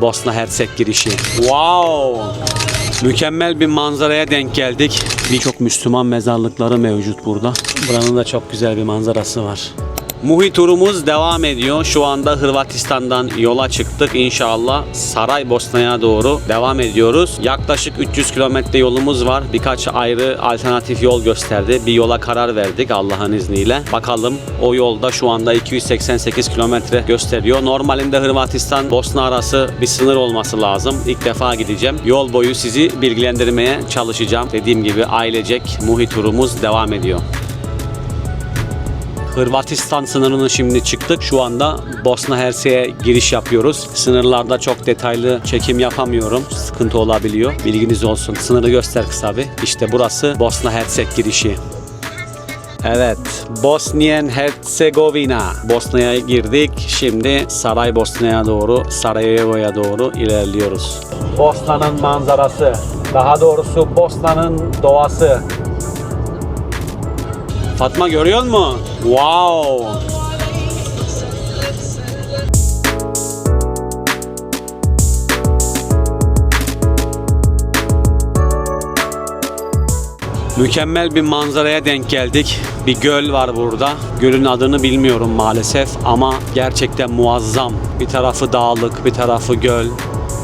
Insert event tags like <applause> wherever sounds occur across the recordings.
Bosna Hersek girişi. Wow! Mükemmel bir manzaraya denk geldik. Birçok Müslüman mezarlıkları mevcut burada. Buranın da çok güzel bir manzarası var. Muhi turumuz devam ediyor. Şu anda Hırvatistan'dan yola çıktık. İnşallah Saraybosna'ya doğru devam ediyoruz. Yaklaşık 300 kilometre yolumuz var. Birkaç ayrı alternatif yol gösterdi. Bir yola karar verdik Allah'ın izniyle. Bakalım o yolda şu anda 288 kilometre gösteriyor. Normalinde Hırvatistan Bosna arası bir sınır olması lazım. İlk defa gideceğim. Yol boyu sizi bilgilendirmeye çalışacağım. Dediğim gibi ailecek Muhi turumuz devam ediyor. Hırvatistan sınırını şimdi çıktık. Şu anda Bosna Hersek'e giriş yapıyoruz. Sınırlarda çok detaylı çekim yapamıyorum. Sıkıntı olabiliyor. Bilginiz olsun. Sınırı göster kısa bir. İşte burası Bosna Hersek girişi. Evet, Bosniyen Herzegovina. Bosna'ya girdik. Şimdi Saraybosna'ya doğru, Sarajevo'ya doğru ilerliyoruz. Bosna'nın manzarası, daha doğrusu Bosna'nın doğası. Fatma görüyor musun? Wow! Mükemmel bir manzaraya denk geldik. Bir göl var burada. Gölün adını bilmiyorum maalesef ama gerçekten muazzam. Bir tarafı dağlık, bir tarafı göl.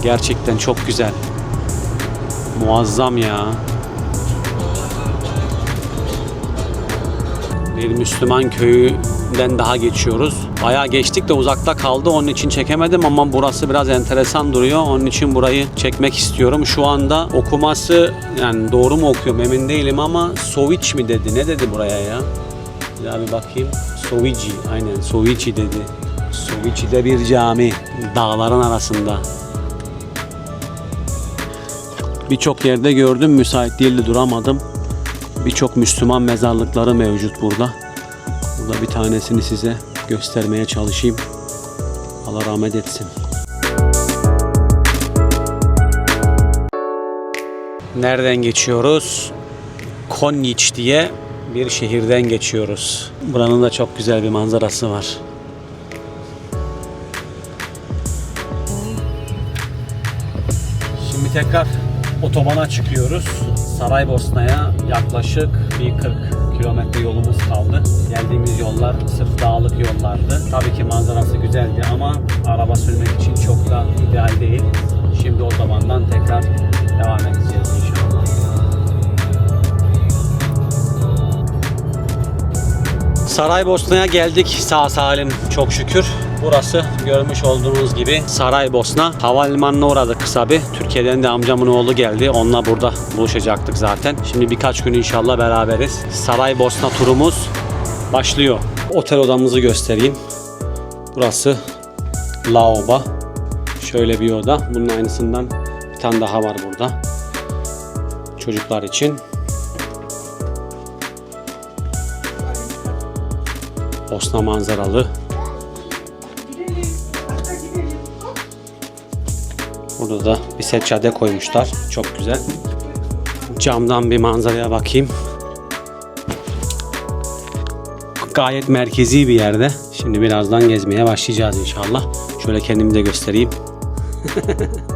Gerçekten çok güzel. Muazzam ya. Bir Müslüman köyünden daha geçiyoruz. Bayağı geçtik de uzakta kaldı. Onun için çekemedim ama burası biraz enteresan duruyor. Onun için burayı çekmek istiyorum. Şu anda okuması yani doğru mu okuyorum emin değilim ama Soviç mi dedi? Ne dedi buraya ya? Bir bir bakayım. Sovici. Aynen Sovici dedi. Sovici'de bir cami. Dağların arasında. Birçok yerde gördüm. Müsait değildi duramadım. Birçok Müslüman mezarlıkları mevcut burada. Burada bir tanesini size göstermeye çalışayım. Allah rahmet etsin. Nereden geçiyoruz? Konyiç diye bir şehirden geçiyoruz. Buranın da çok güzel bir manzarası var. Şimdi tekrar otobana çıkıyoruz. Saraybosna'ya yaklaşık bir 40 kilometre yolumuz kaldı. Geldiğimiz yollar sırf dağlık yollardı. Tabii ki manzarası güzeldi ama araba sürmek için çok da ideal değil. Şimdi otobandan tekrar devam edeceğiz Saraybosna'ya geldik sağ salim çok şükür. Burası görmüş olduğunuz gibi Saraybosna. Havalimanına uğradık kısa bir. Türkiye'den de amcamın oğlu geldi. Onunla burada buluşacaktık zaten. Şimdi birkaç gün inşallah beraberiz. Saraybosna turumuz başlıyor. Otel odamızı göstereyim. Burası Laoba. Şöyle bir oda. Bunun aynısından bir tane daha var burada. Çocuklar için. Bosna manzaralı. Burada da bir seccade koymuşlar. Çok güzel. Camdan bir manzaraya bakayım. Gayet merkezi bir yerde. Şimdi birazdan gezmeye başlayacağız inşallah. Şöyle kendimi de göstereyim. <laughs>